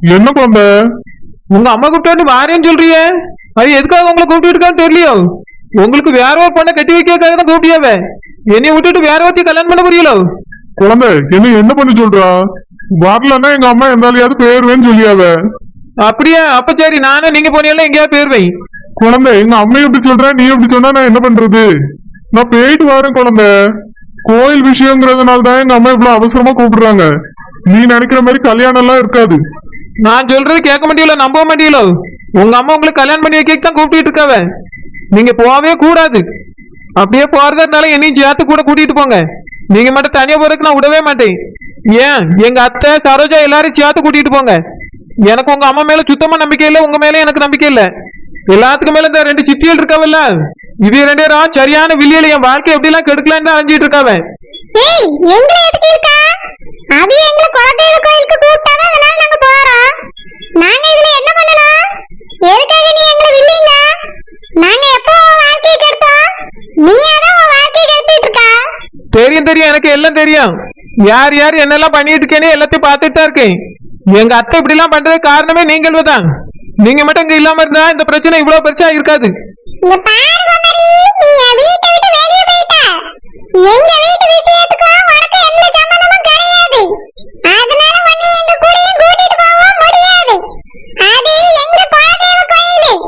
என்ன குழந்தை? உங்க அம்மா கூப்பிட்டு வாரேன்னு சொல்றியே. அது எதுக்காக உங்களை கூப்பிட்டு இருக்கான்னு தெரியலையோ? உங்களுக்கு வேற ஒரு பொண்ணை கட்டி வைக்கிறதுக்காக தான் கூப்பிட்டியாவே. என்னைய விட்டுட்டு வேற ஒருத்தி கல்யாணம் பண்ண புரியலோ குழந்தை என்ன என்ன பண்ணி சொல்றா? வரலன்னா எங்க அம்மா எந்தாலையாவது போயிருவேன்னு சொல்லியாவ. அப்படியா? அப்ப சரி நானும் நீங்க போனீங்களா எங்கேயாவது போயிருவேன். குழந்தை எங்க அம்மா எப்படி சொல்ற நீ எப்படி சொன்னா நான் என்ன பண்றது? நான் போயிட்டு வரேன் குழந்தை. கோயில் விஷயங்கிறதுனால தான் எங்க அம்மா இவ்வளவு அவசரமா கூப்பிடுறாங்க. நீ நினைக்கிற மாதிரி கல்யாணம் எல்லாம் இருக்காது. நான் சொல்றது கேட்க மாட்டீங்களோ நம்ப மாட்டீங்களோ? உங்க அம்மா உங்களுக்கு கல்யாணம் பண்ணி வைக்க தான் கூப்பிட்டு இருக்காவ. நீங்க போகவே கூடாது. அப்படியே போறதுனால இருந்தாலும் என்னையும் சேர்த்து கூட கூட்டிட்டு போங்க. நீங்க மட்டும் தனியா போறதுக்கு நான் விடவே மாட்டேன். ஏன்? எங்க அத்தை சரோஜா எல்லாரும் சேர்த்து கூட்டிட்டு போங்க. எனக்கு உங்க அம்மா மேல சுத்தமா நம்பிக்கை இல்லை உங்க மேல எனக்கு நம்பிக்கை இல்லை. எல்லாத்துக்கும் மேல இந்த ரெண்டு சிட்டிகள் இருக்காவல்ல. இது ரெண்டு பேரும் சரியான வில்லியில என் வாழ்க்கை எப்படி எல்லாம் கெடுக்கலான்னு தான் அஞ்சிட்டு நாங்க இதுல என்ன பண்ணலாம்? எதுக்காக நீ எங்களை வில்லீங்க? நாங்க எப்போ உன் வாழ்க்கையை கெடுத்தோம்? நீ அதான் உன் வாழ்க்கையை கெடுத்துட்டு இருக்கா? தெரியும் தெரியும். எனக்கு எல்லாம் தெரியும். யார் யார் என்னெல்லாம் பண்ணிட்டு இருக்கேன்னு எல்லாத்தையும் பார்த்துட்டு தான் இருக்கேன். எங்க அத்தை இப்படி எல்லாம் பண்றதுக்கு காரணமே நீங்கள் தான். நீங்க மட்டும் இங்க இல்லாம இருந்தா இந்த பிரச்சனை இவ்வளவு பெருசா இருக்காது. இங்க பாரு குமரி நீ என் வீட்டை விட்டு வெளியே போயிட்ட. எங்க வீட்டு விஷயத்துக்கும் உனக்கு எந்த சம்பந்தமும் கிடையாது அதனால உன்னை எங்க கூடயும் கூட்டிட்டு போகவும் முடியாது அது எங்க குலதெய்வ கோயில்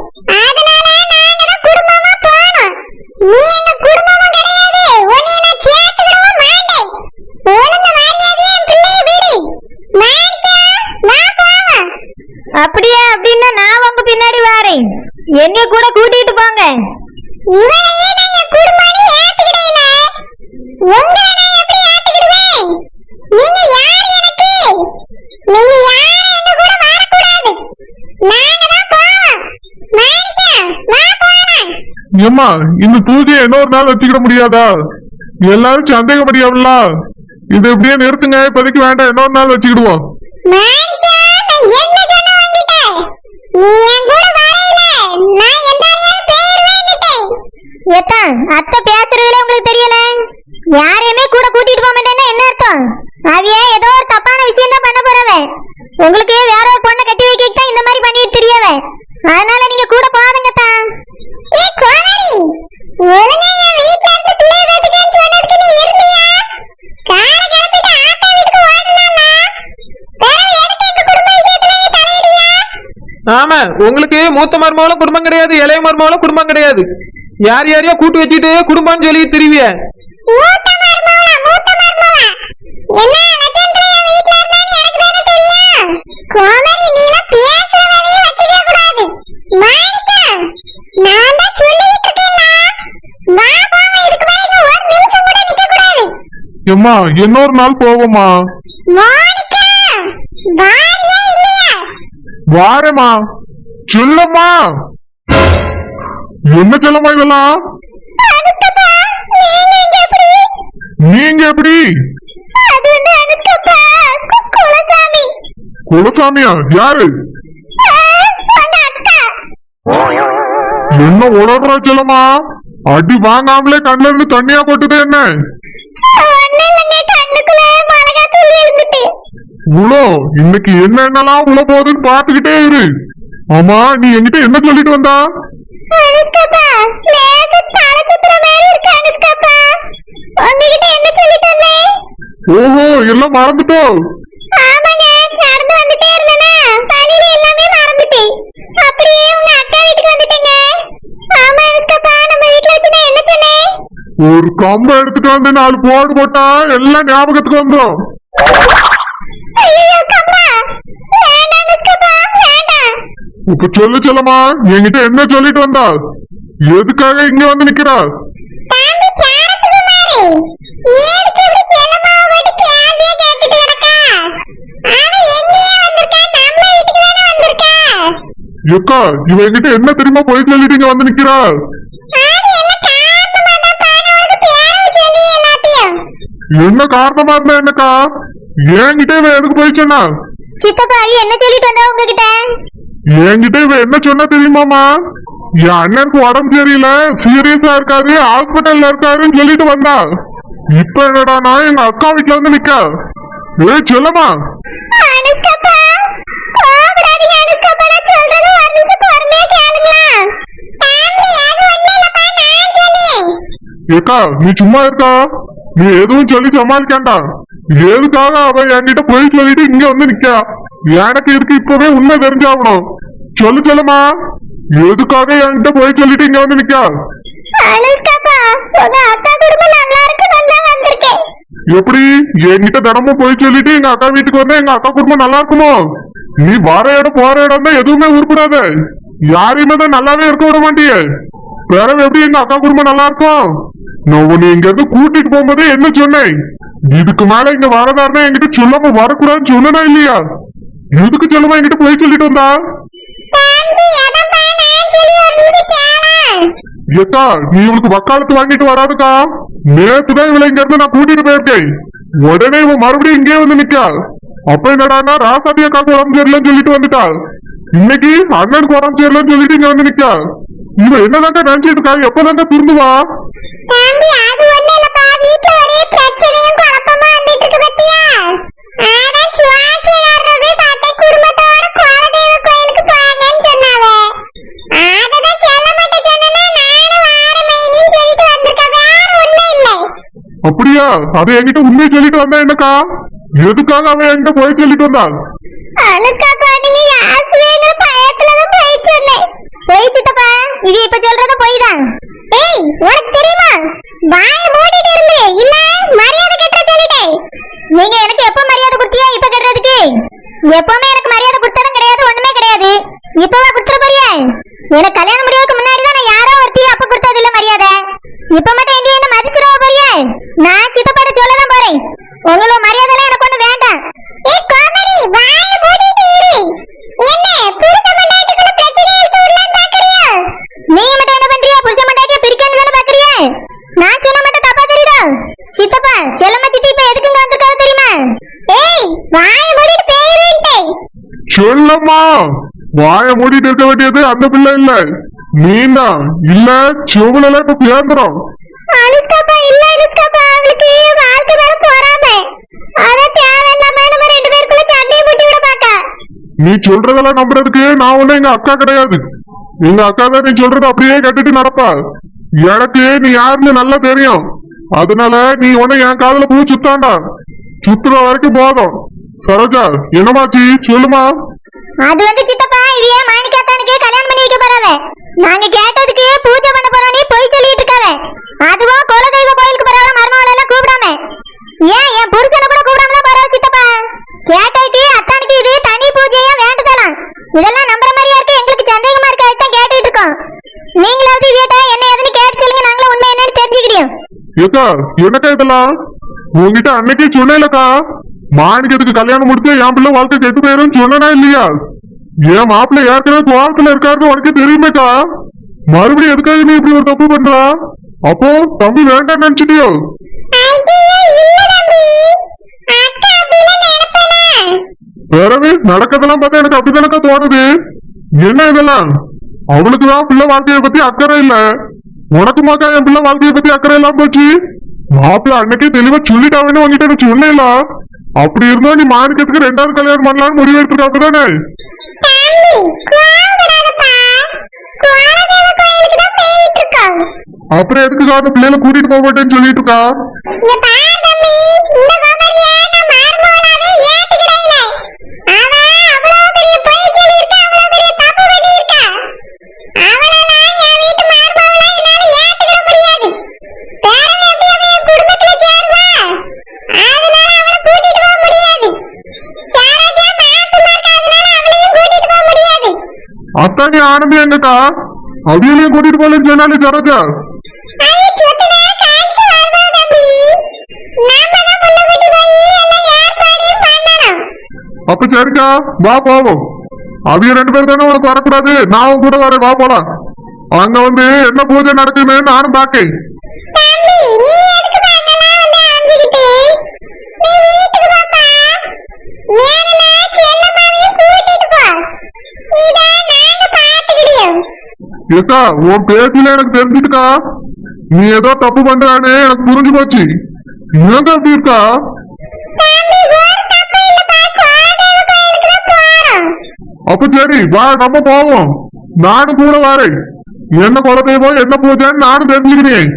அதனால நாங்க தான் குடும்பமா போனோம் நீ எங்க குடும்பமும் கிடையாது. உன்னை நான் சேர்த்துக்கிடவும் மாட்டேன். மரியாதையா என் விடு. நான் அப்படியா? அப்படின்னா நான் உங்க பின்னாடி வாரேன். என்னைய கூட கூட்டிட்டு போங்க. இவனையே என் குடும்பம்னு உங்களை நான் எப்படி ஏத்துக்கிடுவேன்? நீங்க யார் எனக்கு? நீங்க யாரும் எங்க கூட வரக்கூடாது நாங்க தான் போவோம் மாணிக்கா வா ஏமா இந்த பூஜையை இன்னொரு நாள் வச்சுக்கிட முடியாதா? எல்லாரும் சந்தேகப்படியாவில்ல இது எப்படியே நிறுத்துங்க இப்போதைக்கு வேண்டாம் இன்னொரு நாள் வச்சுக்கிடுவோம். மாணிக்கா நான் என்ன சொன்ன வந்துட்ட நீ என் கூட வரையில நான் எந்த பேர் வேண்டிட்டேன் ஏத்தா அத்தை பேசுறதுல உங்களுக்கு தெரியல யாரையுமே கூட கூட்டிட்டு போக மாட்டேன்னா என்ன அர்த்தம் அவிய ஏதோ ஒரு தப்பான விஷயம் தான் பண்ண போறவ உங்களுக்கு வேற ஒரு பொண்ணை கட்டி வைக்க தான் இந்த மாதிரி பண்ணிட்டு தெரியவ அதனால நீங்க கூட போதுங்க தான் ஏய் கோமரி ஒழுங்கா என் வீட்ல இருந்து பிள்ளை பெத்துக்கன்னு சொன்னதுக்கு நீ இருந்தியா கார கிளப்பிட்டு ஆட்டோ வீட்டுக்கு ஓடலாம்ல வேற எதுக்கு எங்க குடும்ப விஷயத்துல நீ தலையிடியா ஆமா உங்களுக்கு மூத்த மருமகளும் குடும்பம் கிடையாது இளைய மருமகளும் குடும்பம் கிடையாது. யார் யாரையோ கூட்டு வச்சுட்டு குடும்பம்னு சொல்லி திருவிய? மருமகளா மருமகளா? ஏம்மா இன்னொரு நாள் போவோம்மா. வாரேம்மா சொல்லம்மா. என்ன சொல்லம்மா இதெல்லாம்? நீங்க எப்படி? குலசாமியா? யாரு? என்ன உளறா சொல்லம்மா? அடி வாங்காமலே கண்ணுல இருந்து தண்ணியா கொட்டுது என்ன? உளோ இன்னைக்கு என்னென்னலாம் உள்ள போகுதுன்னு பாத்துக்கிட்டே இரு. ஆமா நீ என்கிட்ட என்ன சொல்லிட்டு வந்தா? ஓஹோ எல்லாம் மறந்துட்டோம் ஒரு கம்பை எடுத்துட்டு வந்து நாலு போடு போட்டா எல்லாம் ஞாபகத்துக்கு வந்துடும் இப்ப சொல்லு சொல்லமா என்கிட்ட என்ன சொல்லிட்டு வந்தா எதுக்காக இங்க வந்து நிக்கிறா எக்கா இவ என்கிட்ட என்ன தெரியுமா போய் சொல்லிட்டு இங்க வந்து நிக்கிறா உனக்கு என்ன காரணமா இருந்தா என்னக்கா? என்கிட்ட இவ எதுக்கு போய் சொன்னா? சித்தப்பா அவி என்ன சொல்லிட்டு வந்தா உங்ககிட்ட? என்கிட்ட இவ என்ன சொன்னா தெரியுமாமா என் அண்ணனுக்கு உடம்பு சரியில்லை சீரியஸா இருக்காரு ஹாஸ்பிட்டல்ல இருக்காருன்னு சொல்லிட்டு வந்தா. இப்ப என்னடா நான் எங்க அக்கா வீட்டுல வந்து நிக்க? ஏ சொல்லமா ஏக்கா நீ சும்மா இருக்கா? நீ எதுவும் சொல்லி சமாளிக்காண்டா? எதுக்காக அவ என்கிட்ட போய் சொல்லிட்டு இங்க வந்து நிக்கா? எனக்கு இதுக்கு இப்பவே உண்மை தெரிஞ்சாகணும்? சொல்லு சொல்லுமா. எதுக்காக என்கிட்ட போய் சொல்லிட்டு இங்க வந்து நிக்கா? எப்படி? என்கிட்ட தினமும் போய் சொல்லிட்டு எங்க அக்கா வீட்டுக்கு வந்தா எங்க அக்கா குடும்பம் நல்லா இருக்குமோ நீ வர இடம் போற இடம் தான் எதுவுமே உருப்படாத. யாரையுமே தான் நல்லாவே இருக்க விட மாட்டியே. வேற எப்படி எங்க அக்கா குடும்பம் நல்லா இருக்கும் நான் உன்னை இருந்து கூட்டிட்டு போகும்போதே என்ன சொன்னேன்? இதுக்கு மேல இங்க வரதா இருந்தா என்கிட்ட சொல்லாம வரக்கூடாதுன்னு சொன்னனா இல்லையா? எதுக்கு சொல்லாம என்கிட்ட போய் சொல்லிட்டு வந்தா? ஏக்கா நீ இவளுக்கு வக்காலத்து வாங்கிட்டு வராதுக்கா. நேத்து தான் இவளை இங்க இருந்து நான் கூட்டிட்டு போயிருக்கேன். உடனே இவன் மறுபடியும் இங்கே வந்து நிக்கா. அப்ப என்னடான்னா ராசாதி அக்காக்கு உடம்பு சரியில்லைன்னு சொல்லிட்டு வந்துட்டா. இன்னைக்கு அண்ணனுக்கு உடம்பு சரியில்லைன்னு சொல்லிட்டு இங்க வந்து நிக்கா. இவன் என்னதாக்கா நினைச்சிட்டு இருக்கா? எப்பதாக்கா திருந்துவா? தம்பி அது ஒண்ணு இல்லப்பா. வீட்ல ஒரே பிரச்சனையும் குழப்பமா வந்துட்டு இருக்கு பத்தியா? ஆனா சுவாசியக்காரர் போய் பார்த்தா குடும்பத்தோட குலதெய்வ கோயிலுக்கு போங்கன்னு சொன்னாவ. அததான் சொல்ல மாட்டேன் சொன்னா நானும் வாரமேனின்னு சொல்லிட்டு வந்திருக்கேன். வேற ஒண்ணும் இல்லை. அப்படியா? அதை என்கிட்ட உண்மையை சொல்லிட்டு வந்தா என்னக்கா? எதுக்காக அவன் என்கிட்ட போய் சொல்லிட்டு வந்தான் அனுஷ்கா பாட்டிங்க யாசுவேங்கிற பயத்துல தான் போய் சொன்னேன் போய் சித்தப்பா இது இப்ப சொல்றது போய் தான் ஏய் உனக்கு தெரியுமா? வாய மூடிட்டு இருந்து இல்ல மரியாதை கட்ட சொல்லிட்டேன். நீங்க எனக்கு எப்ப மரியாதை கொடுத்தியா இப்ப கட்டுறதுக்கு? எப்பவுமே எனக்கு மரியாதை கொடுத்ததும் கிடையாது ஒண்ணுமே கிடையாது. இப்பவா கொடுத்துட போறியா? எனக்கு கல்யாணம் முடியறதுக்கு முன்னாடி தான் நான் யாரோ ஒருத்தி அப்ப கொடுத்தது இல்ல மரியாதை. இப்ப மட்டும் எங்க என்ன மதிச்சிடவா போறியா? நான் சித்தப்பாட்ட சொல்ல தான் போறேன். உங்களோட மரியாதை எல்லாம் எனக்கு ஒண்ணு வேண்டாம் ஏய் கோமரி வாய மூடிட்டு இரு என்ன புருஷ மண்டாட்டிக்குள்ள பிரச்சனை இழுத்து விடலான்னு பாக்குறியா நீங்க மட்டும் என்ன பண்றியா புருஷ மண்டாட்டிய பிரிக்கன்னு தானே பாக்குறியா நான் சொன்ன மட்டும் தப்பா தெரியுதா சித்தப்பா செல்லம்மா சித்தி இப்ப எதுக்கு இங்க வந்திருக்காரு தெரியுமா ஏய் வாய மூடிட்டு போயிருவேன்ட்டேன் சொல்லம்மா. வாய மூடிட்டு இருக்க வேண்டியது அந்த பிள்ளை இல்ல. நீதான் இல்ல செவுல இப்ப பேந்துரும் அனுஷ்காப்பா இல்ல அனுஷ்காப்பா அவளுக்கு வாழ்க்கை வேற போறாம? அத தேவையில்லாம நம்ம ரெண்டு பேருக்குள்ள சண்டையை முட்டி விட பாக்கா நீ சொல்றதெல்லாம் நம்புறதுக்கு நான் ஒண்ணு எங்க அக்கா கிடையாது. எங்க அக்கா தான் நீ சொல்றது அப்படியே கேட்டுட்டு நடப்பா. எனக்கு நீ யாருன்னு நல்லா தெரியும். அதனால நீ ஒண்ணு என் காதுல பூ சுத்தாண்டா. சுத்துற வரைக்கும் போதும். சரோஜா என்னமாச்சு சொல்லுமா அது வந்து சித்தப்பா இது ஏன் மாணிக்காத்தானுக்கு கல்யாணம் பண்ணி வைக்க போறாவ? நாங்க கேட்டதுக்கு பூஜை பண்ண போறோம்னு போய் சொல்லிட்டு இருக்காவ? அதுவும் குலதெய்வ கோயிலுக்கு போறவள மருமகளை எல்லாம் கூப்பிடாம? ஏன் என் புருஷனை கூட கூப்பிடாமல போறா சித்தப்பா? கேட்டதுக்கு அத்தானுக்கு இது தனி பூஜையா வேண்டுதலாம் இதெல்லாம் நம்புற மாதிரியா இருக்கு? எங்களுக்கு சந்தேகமா இருக்கு? அதுதான் கேட்டுட்டு இருக்கோம். நீங்களாவது வீட்டை என்ன ஏதுன்னு கேட்டு சொல்லுங்க. நாங்களும் உண்மை என்னன்னு தெரிஞ்சுக்கிறோம் ஏக்கா என்னக்கா இதெல்லாம்? உங்ககிட்ட அன்னைக்கே சொன்னேன்லக்கா. மாணிக்கத்துக்கு கல்யாணம் முடிச்சு என் பிள்ளை வாழ்க்கை கெட்டு போயிரும் சொன்னனா இல்லையா? என் மாப்பிள்ளை ஏற்கனவே துவாரத்துல இருக்காருன்னு உனக்கு தெரியுமேக்கா? மறுபடியும் எதுக்காக நீ இப்படி ஒரு தப்பு பண்றா? அப்போ தம்பி வேண்டாம் நினைச்சிட்டியோ? பிறகு நடக்கதெல்லாம் பார்த்தா எனக்கு அப்படித்தானக்கா தோணுது? என்ன இதெல்லாம்? அவளுக்கு தான் பிள்ளை வாழ்க்கைய பத்தி அக்கறை இல்ல. உனக்கு மாக்கா என் பிள்ளை வாழ்க்கைய பத்தி அக்கறை இல்லாம போச்சு? மாப்பிள்ள அன்னைக்கே தெளிவா சொல்லிட்டாவேன்னு உங்ககிட்ட எனக்கு சொன்னேல அப்படி இருந்தா நீ மாணிக்கத்துக்கு ரெண்டாவது கல்யாணம் பண்ணலாம்னு முடிவு எடுத்துருக்க அப்படிதானே அப்புறம் எதுக்கு சார் பிள்ளைகளை கூட்டிட்டு போக மாட்டேன்னு சொல்லிட்டு இருக்கா இங்க பாரு தம்பி இந்த கோமரியை நான் மருமகளாவே ஏத்துக்கிறேன் இல்ல அவ அவ்வளவு பெரிய பொய் சொல்லியிருக்கா அவ்வளவு பெரிய தப்பு பண்ணியிருக்கா அவளெல்லாம் என் வீட்டு மருமகளா என்னால ஏத்துக்கிற முடியாது பேரன் எப்படி அவன் என் குடும்பத்துல சேருவா அதனால அவளை கூட்டிட்டு போக முடியாது சாராஜா மாசமா இருக்கா அதனால அவளையும் கூட்டிட்டு போக முடியாது அத்தானி ஆனந்தி எங்கக்கா அவியலையும் கூட்டிட்டு போகலன்னு சொன்னாலே சரோஜா அது சொத்துனா காய்ச்சி வருவோம் தம்பி நாம தான் முன்ன கூட்டி போய் எல்லாம் ஏற்பாடையும் பண்ணணும். அப்ப சரிக்கா வா போவோம். அவிய ரெண்டு பேர் தானே உனக்கு வரக்கூடாது? நான் கூட வரேன் வா போலாம். அங்க வந்து என்ன பூஜை நடக்குன்னு நானும் பாக்கேன் ஏக்கா உன் பேசில எனக்கு தெரிஞ்சுட்டுக்கா நீ ஏதோ தப்பு பண்றானே எனக்கு புரிஞ்சு போச்சு. ஏங்க அப்படி இருக்கா? அப்ப சரி வா நம்ம போவோம். நானும் கூட வரேன். என்ன கொலை தெய்வம் என்ன பூஜைன்னு நானும் தெரிஞ்சுக்கிறேன்.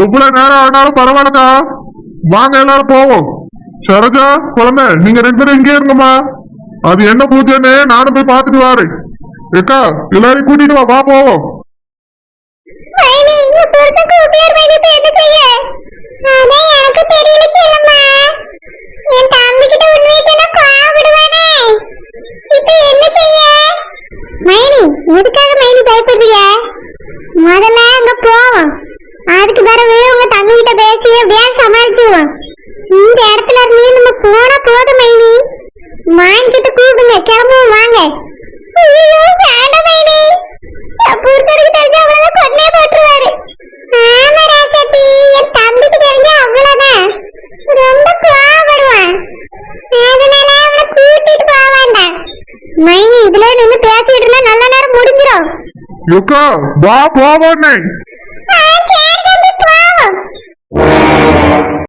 எவ்வளவு நேரம் ஆனாலும் பரவாயில்லக்கா. வாங்க எல்லாரும் போவோம். சரோஜா குழந்தை நீங்க ரெண்டு பேரும் இங்கே இருங்கம்மா. அது என்ன பூஜைன்னு நானும் போய் பாத்துட்டு வரேன் ஏக்கா எல்லாரையும் கூட்டிட்டு வா வா போவோம். எனக்கு தெரியல என் தம்பி கிட்ட உண்மையை லுக்கா வா போவோன்னு